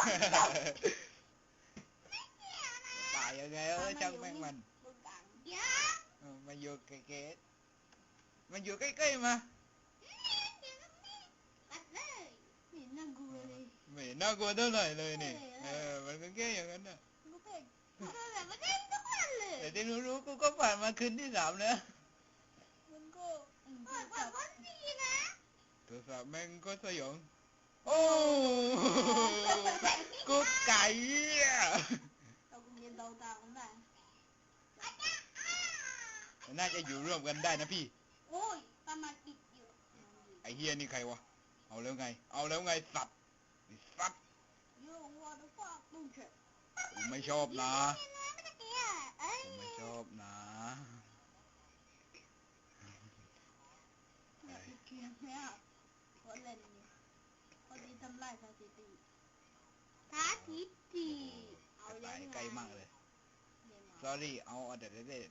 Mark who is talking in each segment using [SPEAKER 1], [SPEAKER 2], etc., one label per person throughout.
[SPEAKER 1] ตายยังไงเออช่างแม่งมัน
[SPEAKER 2] มึงกัง
[SPEAKER 1] เออมาอยู่ใกล้ๆมาอยู่ใกล้ๆมา
[SPEAKER 2] ปัดเลยนี่นั่งกูเลย
[SPEAKER 1] ไม่น่ากลัวเท่าไหร่เลยนี่
[SPEAKER 2] เอ
[SPEAKER 1] เอ
[SPEAKER 2] อ
[SPEAKER 1] อมันก็แค่อย่างนั้นน่ะ
[SPEAKER 2] กูเป็นกูแบบมันเล่นทุกวันเลย
[SPEAKER 1] แต่ที่รู้ๆกูก็ผ่านมาคืนที่สามแล้ว
[SPEAKER 2] มันก็เปิดแบบวันดีนะ
[SPEAKER 1] โทรศัพท์แม่งก็สยอง โอ้กูไก่อะ
[SPEAKER 2] เราเรียนเดาตามมันได้
[SPEAKER 1] น่าจะอยู่ร่วมกันได้นะพี่
[SPEAKER 2] โอ้ยประมาณอีกอยู่
[SPEAKER 1] ไอ้เฮียนี่ใครวะ เอาแล้วไง เอาแล้วไงสัตว์ไอ้สัตว์
[SPEAKER 2] โย่วอเตอร์ฟอกตุ้งเฉย
[SPEAKER 1] กูไม่ชอบนะ
[SPEAKER 2] ไม่ตะเกียเอ้ย
[SPEAKER 1] กูไม่ชอบนะ
[SPEAKER 2] อยากไปเกียร์เนี่ยคนเล่นนี่คนที่ทำลายสถิติสถิติ
[SPEAKER 1] ก
[SPEAKER 2] เอา
[SPEAKER 1] ระ
[SPEAKER 2] ยั
[SPEAKER 1] ต่างย
[SPEAKER 2] ไง
[SPEAKER 1] ใกล้มากเลย
[SPEAKER 2] เดี๋ยวมา
[SPEAKER 1] sorry เอาเอาเด็ดเด็ด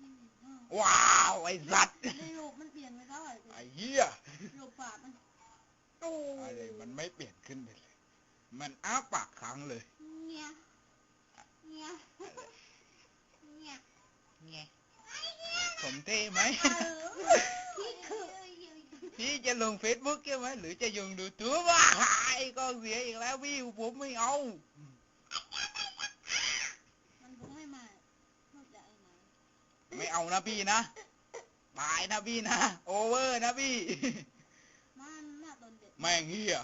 [SPEAKER 2] อืมอืม
[SPEAKER 1] ว้าวไอ้สัตว์
[SPEAKER 2] ในรูปมันเปลี่ยนไปเท่าไหร่
[SPEAKER 1] ไอ้เหี้ย
[SPEAKER 2] รูปปากมันโอ้
[SPEAKER 1] อะไรมันไม่เปลี่ยนขึ้นไปเลย มันอ้าปากค้างเลย
[SPEAKER 2] เนี่ยเนี่ยเนี่ย
[SPEAKER 1] ไงผมเท่ไหม
[SPEAKER 2] เออพี่คือ
[SPEAKER 1] พี่จะลงเฟซบุ๊กใช่ไหมหรือจะยงดูตัวว้าไอ้กล้องเสียอีกแล้วพี่ผมไม่เอา
[SPEAKER 2] มันคงไม่มานอกจากไอ้ไหน
[SPEAKER 1] ไม่เอานะพี่นะตายนะพี่นะโอเวอร์นะพี่
[SPEAKER 2] มันหน้าตนเด็ด
[SPEAKER 1] แม่งเฮีย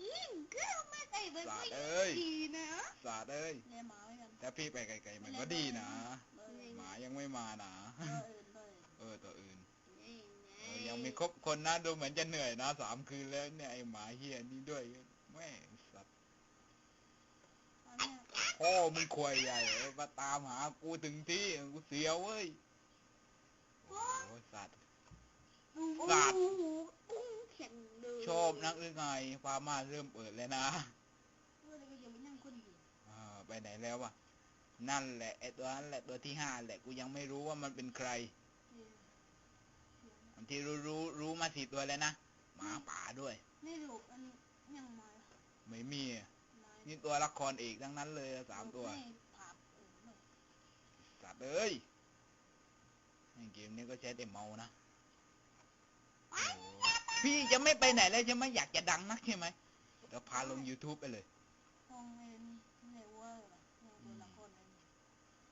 [SPEAKER 2] อิงก็ไม่ได้เป็น
[SPEAKER 1] สา
[SPEAKER 2] ผู้
[SPEAKER 1] ดเอ้ย
[SPEAKER 2] ดีนะ
[SPEAKER 1] สาดเอ้ย
[SPEAKER 2] เลี้ยหมาไว้กัน
[SPEAKER 1] ถ้าพี่ไปไกลๆมันก็ดีนะ
[SPEAKER 2] เบอร์
[SPEAKER 1] หมายังไม่มานะ ยังไม่ครบคนนะดูเหมือนจะเหนื่อยนะสามคืนแล้วเนี่ยไอหมาเฮียนี่ด้วยแม่งสัตว์
[SPEAKER 2] ตอนเนี้ย
[SPEAKER 1] พ่อมึงควยใหญ่เอ้ยมาตามหากูถึงที่กูเสียเว้ยโอ้ยสัตว์สาด
[SPEAKER 2] โอ้โหกุ้งแข็งเลย
[SPEAKER 1] ชอบนักหรือไงฟาร์มาเริ่มเปิดแล้วนะ
[SPEAKER 2] เออแล้วก็ยังไม่นั่งคนเดียว
[SPEAKER 1] อ่าไปไหนแล้ววะนั่นแหละไอตัวนั้นแหละตัวที่ห้าแหละกูยังไม่รู้ว่ามันเป็นใคร
[SPEAKER 2] เออ
[SPEAKER 1] อัน ที่รู้รู้รู้มาสี่ตัวแล้วนะหมาป่าด้วย
[SPEAKER 2] นี่รูปอันยังมา
[SPEAKER 1] ไม่มีอะ
[SPEAKER 2] มา
[SPEAKER 1] นี่ตัวละครเอกทั้งนั้นเลยสามตัว
[SPEAKER 2] ไม่ผับเออไม่
[SPEAKER 1] สัตว์เอ้ยไอ้เกมนี้ก็ใช้แต่เมานะโอ้โหพี่จะไม่ไปไหนเลยใช่ไหมอยากจะดังนักใช่ไหมเดี๋ยวพาลง YouTube ไปเลย
[SPEAKER 2] ห้องเอ็นในเวอร์ในตัวละครนั้น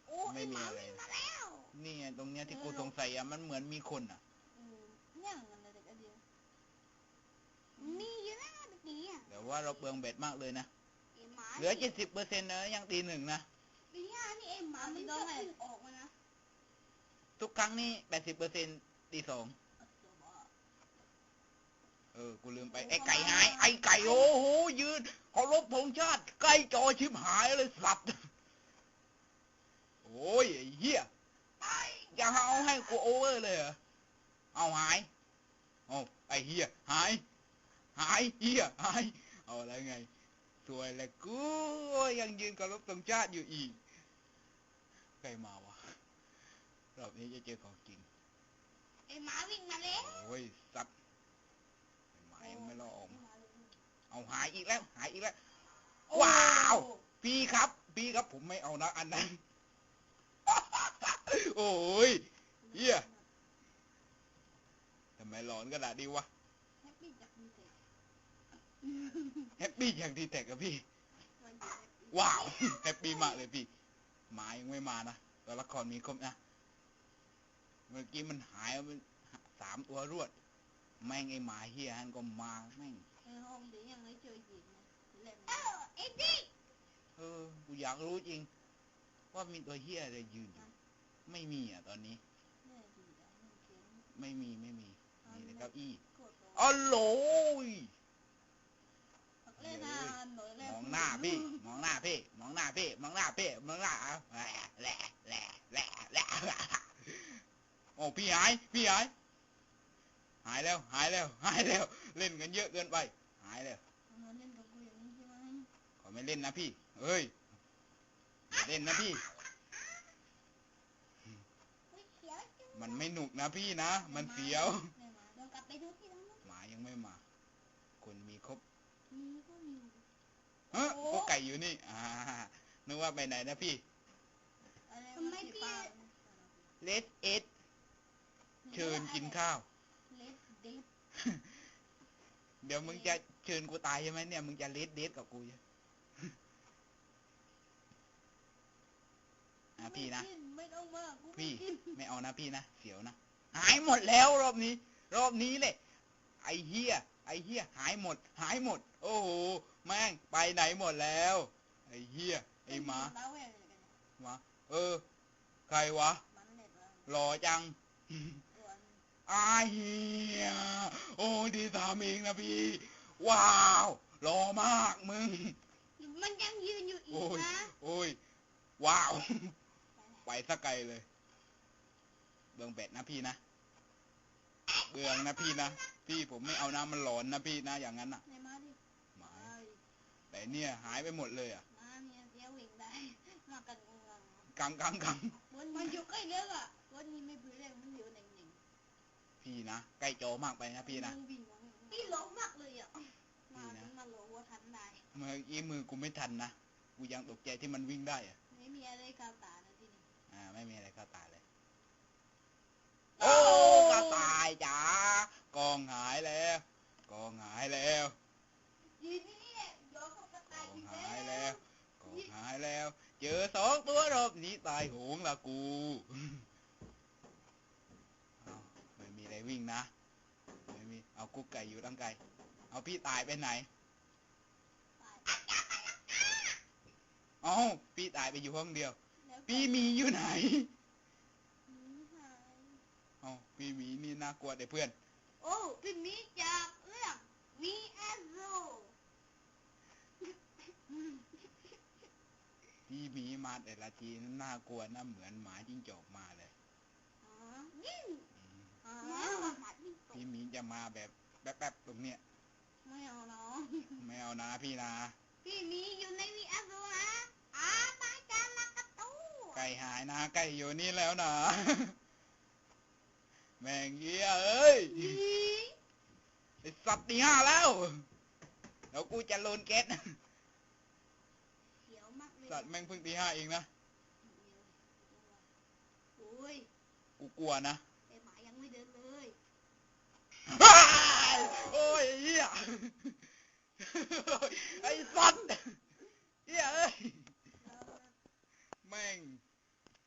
[SPEAKER 2] โอ้
[SPEAKER 1] ไม่
[SPEAKER 2] ไอ้ห
[SPEAKER 1] มี
[SPEAKER 2] มา
[SPEAKER 1] อะไร
[SPEAKER 2] วิ่งมาแล้ว
[SPEAKER 1] นี่ไงตรงเนี้ยที่กูสงสัยอะมันเหมือนมีคนอะ
[SPEAKER 2] เออย่างกันเลยเด็กอันเดียวมีอยู่นะเมื่อกี้อะ
[SPEAKER 1] แต่ ว่าเราเปลืองเบ็ดมากเลยนะ
[SPEAKER 2] ไอ้หมา
[SPEAKER 1] เหลือเจ็ดสิบเปอร์เซ็นต์นะยังตีหนึ่งนะ
[SPEAKER 2] ปีหน้านี่ไอ้หมามันต้องให้ออกมานะ
[SPEAKER 1] ทุกครั้งนี่แปดสิบเปอร์เซ็นต์ตีสองเออ กูลืมไป ไอ้ไก่หาย ไอ้ไก่โอ้โห ยืนเขารบธงชาติ ใกล้จอชิบหายเลยสัตว์โอ้ยไอ้เหี้ยไอ้จะเอาให้กูโอเวอร์เลยเหรอ เอาหายเอาไอ้เหี้ยหาย หายเหี้ยหาย เอาอะไรไงสวยแล้วกูยังยืนเคารพธงชาติอยู่อีก ใครมาวะ รอบนี้จะเจอของจริง
[SPEAKER 2] ไอ้หมาวิ่งมาแล้ว
[SPEAKER 1] โอ้ย สัตว์หมายยังไม่รอออกมาเอาหายอีกแล้ว หายอีกแล้ว ว้าว พี่ครับ พี่ครับผมไม่เอานะอันนั้น โอ้ยเหี้ยทำไมหลอนขนาดนี้วะ
[SPEAKER 2] แฮปปี้จากมีเศษ
[SPEAKER 1] แฮปปี้อย่างที่แตกกับพี่
[SPEAKER 2] มันจะแฮปปี้
[SPEAKER 1] ว้าว แฮปปี้มากเลยพี่ หมายังไม่มานะตัวละครมีครบนะ เมื่อกี้มันหายมันสามตัวรวด แม่งไอหมาเฮียฮันก็มาแม่ง
[SPEAKER 2] ในห้องเดี๋ยวยังไม่เจอหญิงนะเล่นเออไอ้ดิ
[SPEAKER 1] เออ กูอยากรู้จริง ว่ามีตัวเฮียอะไรยืนอยู่ ไม่มีอะตอนนี้
[SPEAKER 2] แม่ดีอะมันเขียน
[SPEAKER 1] ไม่มีไม่มีมีแต่เก้าอี้
[SPEAKER 2] โคตรโต
[SPEAKER 1] อ๋อโหลย มองหน้าพี่ มองหน้าพี่ มองหน้าพี่ มองหน้าพี่ มองหน้าแหละแหละแหละแหละแหละโอ้พี่หาย พี่หาย หายแล้ว หายแล้ว หายแล้ว เล่นกันเยอะเกินไป หายแล้วขอไม่เล่นนะพี่ เอ้ยอย่าเล่นนะพี่ มันไม่หนุกนะพี่นะ มันเสียว
[SPEAKER 2] มาเดี๋ยวกลับไปดูที่ร้านนะ
[SPEAKER 1] หมายังไม่มา คนมี ฮะกูไก่อยู่นี่ อ่า นึกว่าไปไหนนะพี่
[SPEAKER 2] อะไร
[SPEAKER 3] ทำไม
[SPEAKER 2] นสี
[SPEAKER 3] พี่
[SPEAKER 2] ฟ้า
[SPEAKER 1] เลดเอ็ดเชิญกินข้าว
[SPEAKER 2] เลดเด็ด
[SPEAKER 1] เดี๋ยวมึงจะเชิญกูตายใช่ไหมเนี่ย มึงจะเลดเดทกับกูใช่อะพี่นะ
[SPEAKER 2] ไม่กิไม่ต้องมากูไม่
[SPEAKER 1] พี่
[SPEAKER 2] กิน
[SPEAKER 1] ไม่เอานะพี่นะ เสียวนะ หายหมดแล้วรอบนี้ รอบนี้เลย ไอ้เฮียไอ้ เฮียหายหมด หายหมด โอ้โหแม่งไปไหนหมดแล้ว ไอ้เฮียไอ้หมา
[SPEAKER 2] เล่าแหวกเลยกันเนี่ย
[SPEAKER 1] หมาเออ ใครวะ
[SPEAKER 2] มันเล็ดวะ
[SPEAKER 1] หล่อจัง
[SPEAKER 2] ตัวนึง
[SPEAKER 1] อาเฮียโอ้ดีทำเองนะพี่ ว้าวหล่อมากมึง
[SPEAKER 3] มันยังยืนอยู่อี
[SPEAKER 1] โอ้
[SPEAKER 3] ก
[SPEAKER 1] ย
[SPEAKER 3] นะ
[SPEAKER 1] โอ้ยว้าว
[SPEAKER 2] ไปไหน
[SPEAKER 1] ไปสักไกลเลย เบืองเป็ดนะพี่นะ เบืองนะพี่นะ พี่ผมไม่เอานะมันหลอนนะพี่นะอย่างนั้นน่ะ
[SPEAKER 2] ไหนมาดิ
[SPEAKER 1] หมา
[SPEAKER 2] มาดิ
[SPEAKER 1] แต่เนี่ยหายไปหมดเลยอะ
[SPEAKER 2] มาเนี่ยเสียวิ่งได้มากันงง
[SPEAKER 1] กังกังกัง
[SPEAKER 2] ๆวันมันอยู่ใกล้เลิกอะวันนี้ไม่เบื่อเลยมันอยู่หนึ่งๆ
[SPEAKER 1] พี่นะใกล้โจมากไปนะพี่นะ
[SPEAKER 2] มึงวิ่งวะ
[SPEAKER 3] พี่หลงมากเลยอะ
[SPEAKER 2] มา
[SPEAKER 1] นี่นะ
[SPEAKER 2] ถึงมาโหลว่าทันได้
[SPEAKER 1] เมื่อกี้มือกูไม่ทันนะกูยังตกใจที่มันวิ่งได้อะ
[SPEAKER 2] ไม่มีอะไรกาวตานะที่นี่
[SPEAKER 1] อ่า ไม่มีอะไรเข้าตาเลย โอ้กระต่ายจ๋ากองหายแล้ว กองหายแล้ว
[SPEAKER 3] ยืนนี่แหละยอมกับกระ
[SPEAKER 1] ก
[SPEAKER 3] ต่าย
[SPEAKER 1] อง
[SPEAKER 3] อีก
[SPEAKER 1] หา
[SPEAKER 3] แล้
[SPEAKER 1] ยว แล้วกองหายแล้ว เจอสองตัวรอบนี้ตายโหงละ กูเอาไม่มีอะไรวิ่งนะไม่มีเอากุ๊กไก่อยู่ตั้งไกลเอาพี่ตายไปไหนเอาพี่ตายไปอยู่ห้องเดียว
[SPEAKER 2] แล้วก็
[SPEAKER 1] พี่หมีอยู่ไหน
[SPEAKER 2] หนีหาย
[SPEAKER 1] เอาพี่หมีนี่น่ากลัวแต่เพื่อน
[SPEAKER 3] โอ้พี่มีจากเรื่องมีแอสโซ
[SPEAKER 1] พี่หมีมาแต่ละทีนั้นน่ากลัวนะเหมือนหมาจิ้งจอกมาเลย
[SPEAKER 2] อ๋อ
[SPEAKER 3] ยิ่ง
[SPEAKER 1] อืม
[SPEAKER 2] อ๋อ
[SPEAKER 3] แล้วมาหาที่ตก
[SPEAKER 1] พี่หมีจะมาแบบแป๊บๆตรงเนี้ย
[SPEAKER 2] ไม่เอาน้อง
[SPEAKER 1] ไม่เอานะพี่นะ
[SPEAKER 3] พี่มีอยู่ในมีแอสโซนะอามาจาละกระตู
[SPEAKER 1] ไก่หายนะไก่อยู่นี่แล้วนะแม่งเงี้ยเอ้ย
[SPEAKER 3] มี
[SPEAKER 1] ไอสัตว์ตีห้าแล้วเดี๋ยวกูจะโลนเก็ต
[SPEAKER 2] เขียวมากเลย
[SPEAKER 1] สัตว์แม่งเพิ่งตีห้าเองนะ
[SPEAKER 2] โอ้ย
[SPEAKER 1] กูกลัวนะ
[SPEAKER 2] แต่หมายังไม่เดินเลย
[SPEAKER 1] โอ้ยไอ้เหี้ยไอ้สัตว์เหี้ยเอ้ย
[SPEAKER 2] แล้ว
[SPEAKER 1] แม่ง